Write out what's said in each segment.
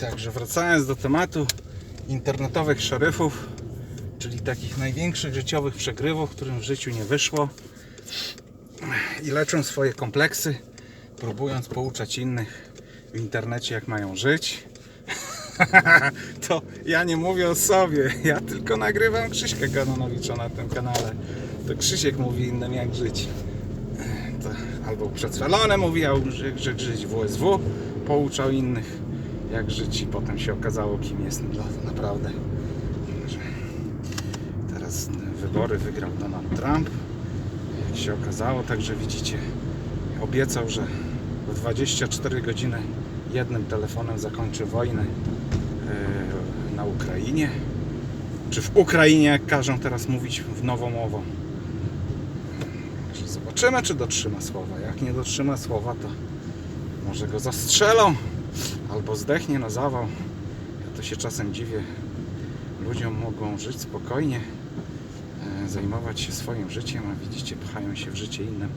Także wracając do tematu internetowych szeryfów, czyli takich największych życiowych przegrywów, którym w życiu nie wyszło i leczą swoje kompleksy, próbując pouczać innych w internecie, jak mają żyć. to ja nie mówię o sobie, ja tylko nagrywam Krzyśka Kanonowicza na tym kanale. To Krzysiek mówi innym jak żyć. To albo mówił, że, że żyć WSW, pouczał innych jak żyć i potem się okazało kim jest dla- naprawdę. Teraz wybory wygrał Donald Trump. Jak się okazało, także widzicie, obiecał, że w 24 godziny jednym telefonem zakończy wojnę e, na Ukrainie. Czy w Ukrainie, jak każą teraz mówić w nowomową. Także Zobaczymy, czy dotrzyma słowa. Jak nie dotrzyma słowa, to może go zastrzelą albo zdechnie na zawał. Ja to się czasem dziwię. Ludziom mogą żyć spokojnie, e, zajmować się swoim życiem, a widzicie, pchają się w życie innym.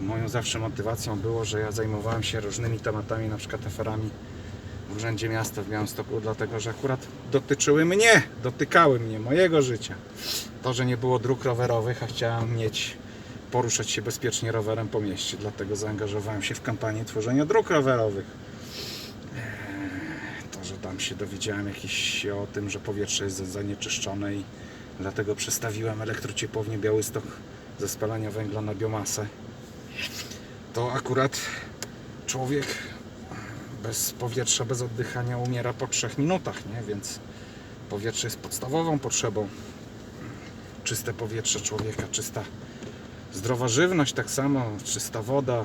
Moją zawsze motywacją było, że ja zajmowałem się różnymi tematami, na przykład aferami w Urzędzie Miasta w Białymstoku, dlatego że akurat dotyczyły mnie, dotykały mnie, mojego życia. To, że nie było dróg rowerowych, a chciałem mieć, poruszać się bezpiecznie rowerem po mieście, dlatego zaangażowałem się w kampanię tworzenia dróg rowerowych. Tam się dowiedziałem jakieś o tym, że powietrze jest zanieczyszczone i dlatego przestawiłem elektrociepłownię Białystok ze spalania węgla na biomasę. To akurat człowiek bez powietrza, bez oddychania umiera po 3 minutach, nie? Więc powietrze jest podstawową potrzebą. Czyste powietrze człowieka, czysta zdrowa żywność, tak samo, czysta woda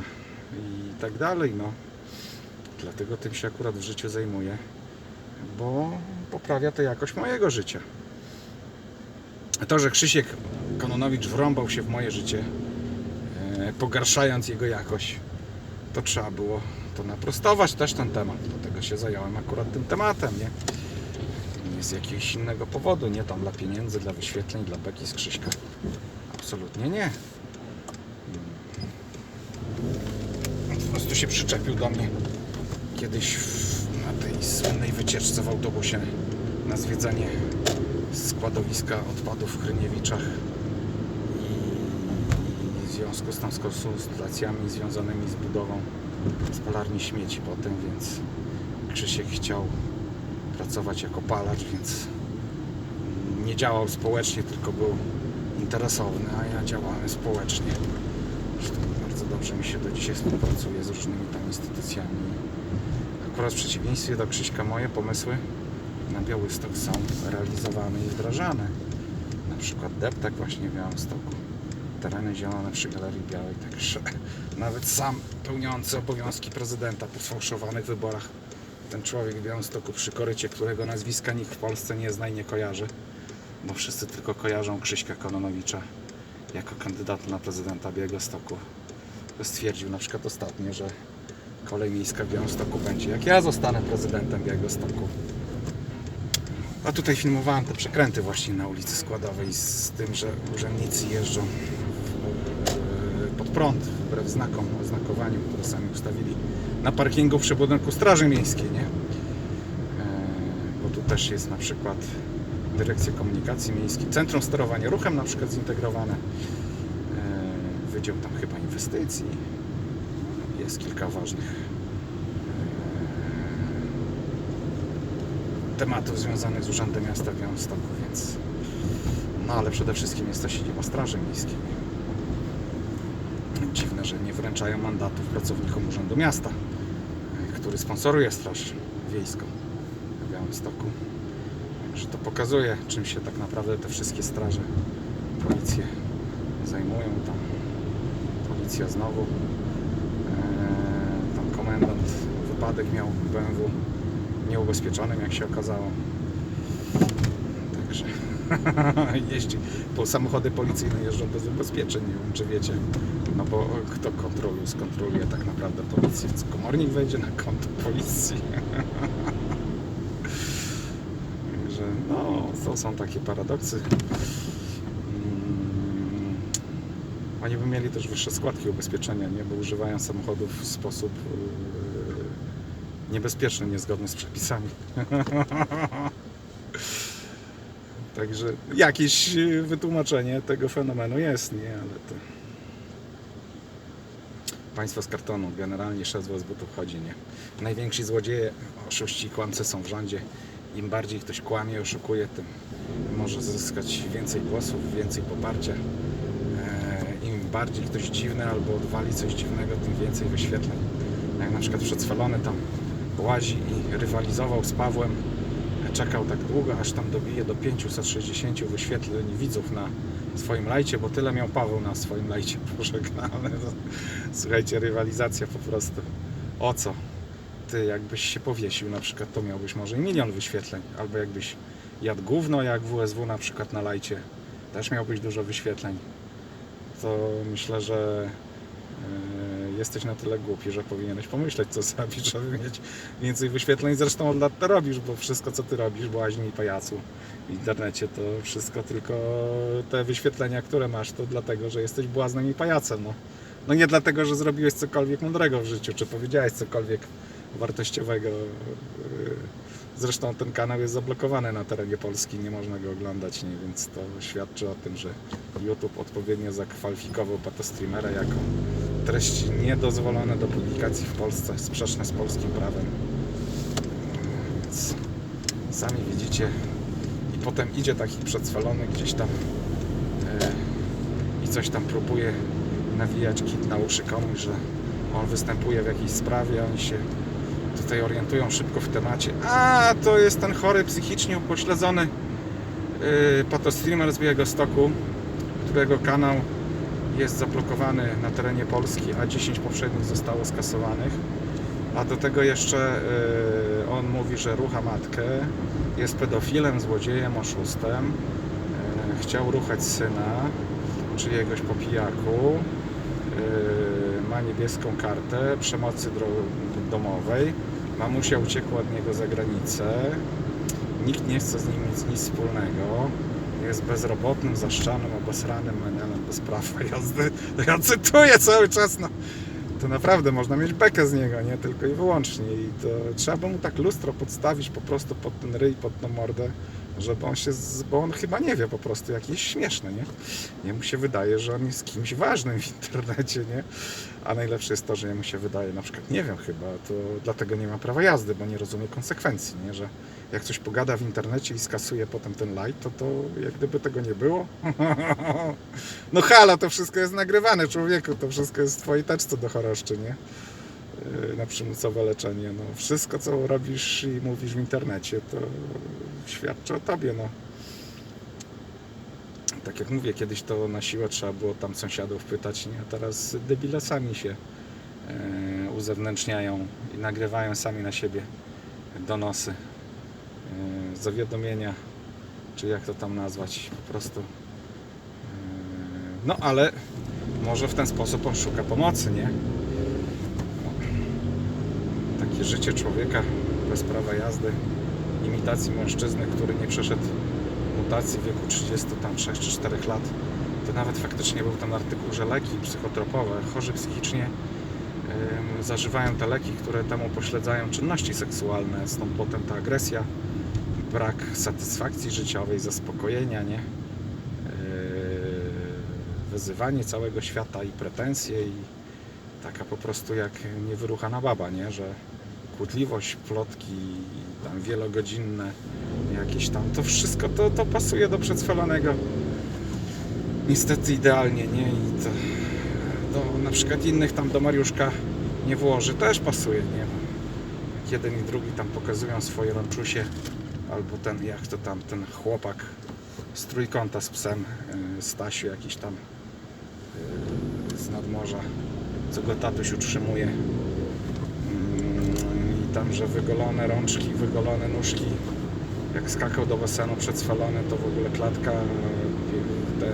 i tak dalej, no. Dlatego tym się akurat w życiu zajmuję, bo poprawia to jakość mojego życia. To, że Krzysiek Kononowicz wrąbał się w moje życie, e, pogarszając jego jakość, to trzeba było to naprostować też ten temat. Dlatego się zająłem akurat tym tematem, nie? Nie z jakiegoś innego powodu, nie tam dla pieniędzy, dla wyświetleń, dla beki z Krzyśka. Absolutnie nie. Po prostu się przyczepił do mnie kiedyś w, słynnej wycieczce w autobusie na zwiedzanie składowiska odpadów w Hryniewiczach i w związku z tą z konsultacjami związanymi z budową spalarni śmieci potem, więc Krzysiek chciał pracować jako palacz, więc nie działał społecznie, tylko był interesowny, a ja działałem społecznie. Bardzo dobrze mi się do dzisiaj współpracuje z różnymi tam instytucjami. Akurat w przeciwieństwie do Krzyśka moje pomysły na Białystok są realizowane i wdrażane. Na przykład deptak właśnie w Białymstoku. Tereny zielone przy Galerii Białej, także nawet sam pełniący obowiązki prezydenta po sfałszowanych wyborach ten człowiek w Białymstoku przy korycie, którego nazwiska nikt w Polsce nie zna i nie kojarzy, bo wszyscy tylko kojarzą Krzyśka Kononowicza jako kandydata na prezydenta Białegostoku. Stwierdził na przykład ostatnio, że kolej miejska w Białymstoku będzie, jak ja zostanę prezydentem Białegostoku. A tutaj filmowałem te przekręty właśnie na ulicy Składowej z tym, że urzędnicy jeżdżą w- pod prąd wbrew znakom, oznakowaniu, które sami ustawili na parkingu przy budynku Straży Miejskiej, nie? E, Bo tu też jest na przykład Dyrekcja Komunikacji Miejskiej, Centrum Sterowania Ruchem na przykład zintegrowane, E, Wydział tam chyba inwestycji, jest kilka ważnych e, tematów związanych z Urzędem Miasta w Białymstoku, więc no ale przede wszystkim jest to siedziba Straży Miejskiej. Dziwne, że nie wręczają mandatów pracownikom Urzędu Miasta, e, który sponsoruje Straż Wiejską w Białymstoku. Także to pokazuje, czym się tak naprawdę te wszystkie straże, policje zajmują. Tam policja znowu, tam komendant wypadek miał BMW nieubezpieczonym, jak się okazało. Także jeździ, bo samochody policyjne jeżdżą bez ubezpieczeń, nie wiem czy wiecie. No bo kto kontroluje, skontroluje tak naprawdę policję? Co komornik wejdzie na konto policji? Także no, to są takie paradoksy. Oni by mieli też wyższe składki ubezpieczenia, nie? Bo używają samochodów w sposób yy, niebezpieczny, niezgodny z przepisami. Także jakieś y, wytłumaczenie tego fenomenu jest, nie? Ale to... Państwo z kartonu, generalnie szef z butów chodzi, nie? Najwięksi złodzieje, oszuści, kłamcy są w rządzie. Im bardziej ktoś kłamie, oszukuje, tym może zyskać więcej głosów, więcej poparcia. Bardziej ktoś dziwny albo odwali coś dziwnego, tym więcej wyświetleń. Jak na przykład przedswalony tam łazi i rywalizował z Pawłem, czekał tak długo, aż tam dobije do 560 wyświetleń widzów na swoim lajcie, bo tyle miał Paweł na swoim lajcie pożegnane. No, Słuchajcie, rywalizacja po prostu. O co? Ty, jakbyś się powiesił na przykład, to miałbyś może i milion wyświetleń. Albo jakbyś jadł gówno jak WSW na przykład na lajcie, też miałbyś dużo wyświetleń. To myślę, że e, jesteś na tyle głupi, że powinieneś pomyśleć, co zrobić, żeby mieć więcej wyświetleń. Zresztą od lat to robisz, bo wszystko, co ty robisz, błaźni i pajacu w internecie, to wszystko tylko te wyświetlenia, które masz, to dlatego, że jesteś błaznem i pajacem. No, no nie dlatego, że zrobiłeś cokolwiek mądrego w życiu, czy powiedziałeś cokolwiek wartościowego. Zresztą ten kanał jest zablokowany na terenie Polski, nie można go oglądać, nie? więc to świadczy o tym, że YouTube odpowiednio zakwalifikował patostreamera jako treści niedozwolone do publikacji w Polsce, sprzeczne z polskim prawem. Więc sami widzicie. I potem idzie taki przedswalony gdzieś tam e, i coś tam próbuje nawijać kit na uszy komuś, że on występuje w jakiejś sprawie, oni się tutaj orientują szybko w temacie. A, to jest ten chory, psychicznie upośledzony yy, patostreamer z Białego Stoku, którego kanał jest zablokowany na terenie Polski, a 10 poprzednich zostało skasowanych. A do tego jeszcze yy, on mówi, że rucha matkę, jest pedofilem, złodziejem, oszustem, yy, chciał ruchać syna czyjegoś po pijaku, yy, ma niebieską kartę przemocy domowej, mamusia uciekła od niego za granicę, nikt nie chce z nim mieć nic wspólnego, jest bezrobotnym, zaszczanym, obesranym menelem bez prawa jazdy. Ja cytuję cały czas, no. To naprawdę można mieć bekę z niego, nie tylko i wyłącznie. I to trzeba by mu tak lustro podstawić po prostu pod ten ryj, pod tą mordę, żeby on się, bo on chyba nie wie po prostu, jak jest śmieszne, nie? Nie mu się wydaje, że on jest kimś ważnym w internecie, nie? A najlepsze jest to, że jemu się wydaje, na przykład, nie wiem chyba, to dlatego nie ma prawa jazdy, bo nie rozumie konsekwencji, nie? Że jak coś pogada w internecie i skasuje potem ten light, to to jak gdyby tego nie było. No hala, to wszystko jest nagrywane, człowieku, to wszystko jest w twojej teczce do choroszczy, nie? Yy, Na przymusowe leczenie. No, wszystko, co robisz i mówisz w internecie, to świadczy o tobie, no. Tak jak mówię, kiedyś to na siłę trzeba było tam sąsiadów pytać, nie? A teraz debile sami się e, uzewnętrzniają i nagrywają sami na siebie donosy, e, zawiadomienia, czy jak to tam nazwać, po prostu. E, no ale może w ten sposób on szuka pomocy, nie? Życie człowieka bez prawa jazdy, imitacji mężczyzny, który nie przeszedł mutacji w wieku 33 czy 4 lat, to nawet faktycznie był tam artykuł, że leki psychotropowe, chorzy psychicznie em, zażywają te leki, które temu pośledzają czynności seksualne, stąd potem ta agresja, brak satysfakcji życiowej, zaspokojenia, nie? Yy, Wyzywanie całego świata i pretensje i taka po prostu jak niewyruchana baba, nie? Że kłótliwość, plotki, tam wielogodzinne jakieś tam, to wszystko to, to pasuje do przedswalonego niestety idealnie, nie? I to do na przykład innych tam do Mariuszka nie włoży, też pasuje, nie? Jeden i drugi tam pokazują swoje rączusie, albo ten, jak to tam, ten chłopak z trójkąta z psem, yy, Stasiu jakiś tam yy, z nadmorza, co go tatuś utrzymuje. Tam, że wygolone rączki, wygolone nóżki, jak skakał do basenu przedswalony, to w ogóle klatka e, ten,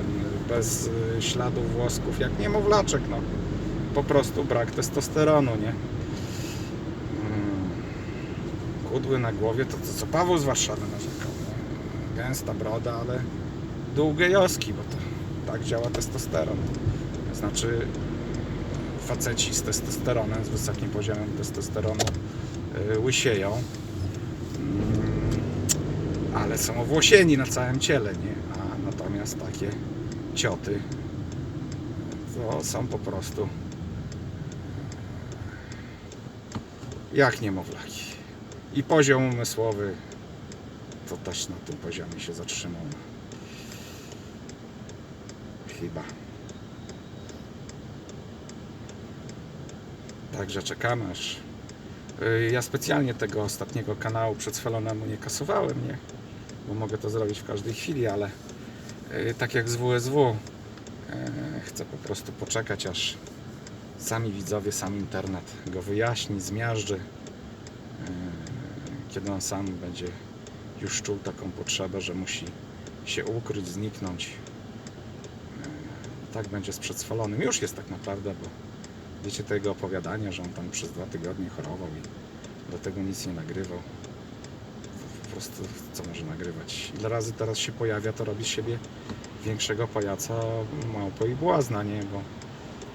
bez e, śladów włosków, jak niemowlaczek, no. Po prostu brak testosteronu, nie? Mm. Kudły na głowie, to, co Paweł z Warszawy narzekał, nie? Gęsta broda, ale długie joski, bo to tak działa testosteron. Znaczy faceci z testosteronem, z wysokim poziomem testosteronu łysieją. Mm, Ale są owłosieni na całym ciele, nie? A natomiast takie cioty to są po prostu jak niemowlaki. I poziom umysłowy to też na tym poziomie się zatrzymał. Chyba. Także czekamy aż. Y, Ja specjalnie tego ostatniego kanału przedswalonemu nie kasowałem, nie? Bo mogę to zrobić w każdej chwili, ale y, tak jak z WSW y, chcę po prostu poczekać aż sami widzowie, sam internet go wyjaśni, zmiażdży. Kiedy on sam będzie już czuł taką potrzebę, że musi się ukryć, zniknąć. Tak będzie z przedswalonym. Już jest tak naprawdę, bo wiecie tego opowiadania, że on tam przez dwa tygodnie chorował i do tego nic nie nagrywał. Po prostu co może nagrywać? Ile razy teraz się pojawia, to robi z siebie większego pajaca, małpo i błazna, nie? Bo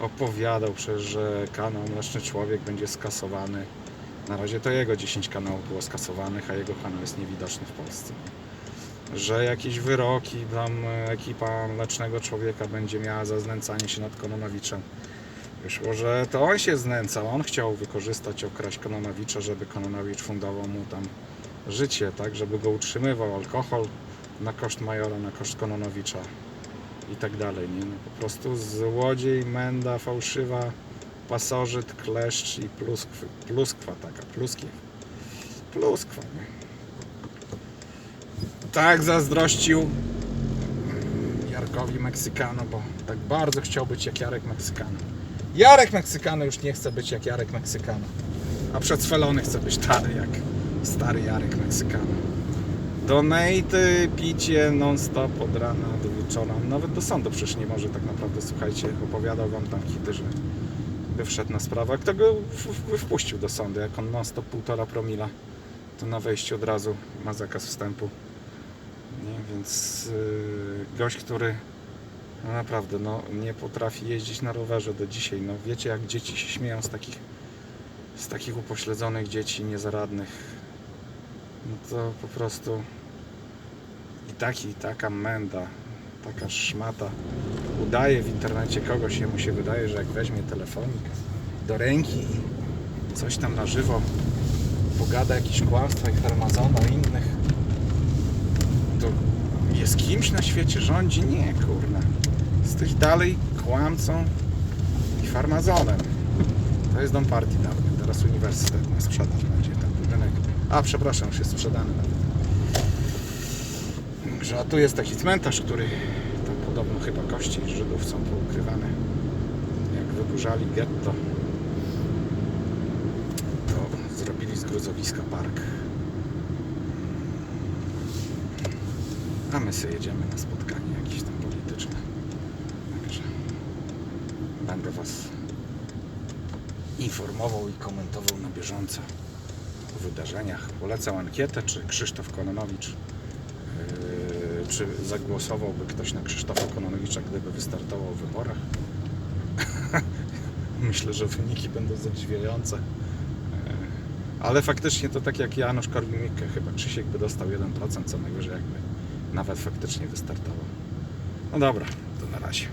opowiadał przecież, że kanał Mleczny Człowiek będzie skasowany. Na razie to jego 10 kanałów było skasowanych, a jego kanał jest niewidoczny w Polsce. Że jakieś wyroki, tam e, ekipa Mlecznego Człowieka będzie miała za znęcanie się nad Kononowiczem. Wyszło, że to on się znęcał, on chciał wykorzystać, okraść Kononowicza, żeby Kononowicz fundował mu tam życie, tak, żeby go utrzymywał, alkohol na koszt Majora, na koszt Kononowicza i tak dalej, nie? No, po prostu złodziej, menda, fałszywa, pasożyt, kleszcz i pluskwy, pluskwa taka, pluskiew. Pluskwa, nie? Tak zazdrościł Jarkowi Meksykano, bo tak bardzo chciał być jak Jarek Meksykano. Jarek Meksykano już nie chce być jak Jarek Meksykano, a przedswelony chce być stary jak stary Jarek Meksykano. Donaty, picie non-stop od rana do wieczora. Nawet do sądu przecież nie może tak naprawdę, słuchajcie, opowiadał wam tam hity, że by wszedł na sprawę. Kto go wpuścił do sądu, jak on non-stop półtora promila, to na wejściu od razu ma zakaz wstępu. Nie? Więc yy, gość, który no naprawdę no, nie potrafi jeździć na rowerze do dzisiaj. No, wiecie, jak dzieci się śmieją z takich, z takich upośledzonych dzieci, niezaradnych. No to po prostu i taki, taka menda, taka szmata udaje w internecie kogoś, jemu się wydaje, że jak weźmie telefonik do ręki i coś tam na żywo pogada jakieś kłamstwa i farmazona o innych, to jest kimś na świecie rządzi? Nie, kurna. Jesteś dalej kłamcą i farmazonem. To jest dom partii dawny, teraz uniwersytet na sprzedaż będzie ten budynek. A, przepraszam, już jest sprzedany. Także, a tu jest taki cmentarz, który tam podobno chyba kości Żydów są poukrywane. Jak wyburzali getto, to zrobili z gruzowiska park. A my sobie jedziemy na spotkanie jakieś tam polityczne. Także będę Was informował i komentował na bieżąco o wydarzeniach. Polecał ankietę, czy Krzysztof Kononowicz, yy, czy zagłosowałby ktoś na Krzysztofa Kononowicza, gdyby wystartował w wyborach. Myślę, że wyniki będą zadziwiające. Yy, Ale faktycznie to tak jak Janusz Korwin-Mikke, chyba Krzysiek by dostał 1% co najwyżej, jakby nawet faktycznie wystartował. No dobra, to na razie.